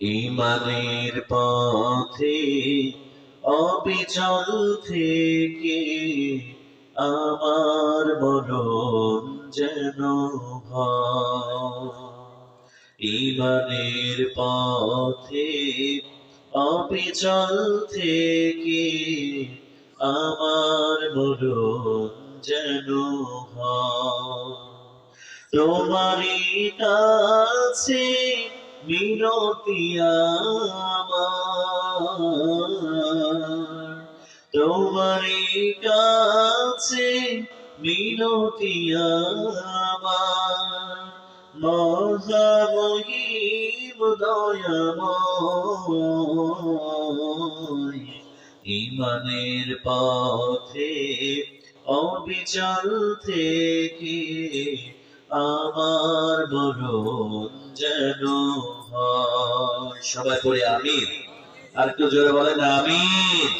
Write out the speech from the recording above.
ইমানের পথে অবিচল থেকে আমার মরণ যেন। ইমানের পথে অবিচল থেকে আমার মরণ যেন। তোমারই কাছে মিনতি তোমারই কাছে মিনতি আমার। মহামহিম দয়াময়। ইমানের পথে অবিচল থেকে আমার মরণ যেন সবাই করে আমি আর কেউ জোরে বলেন আমিন।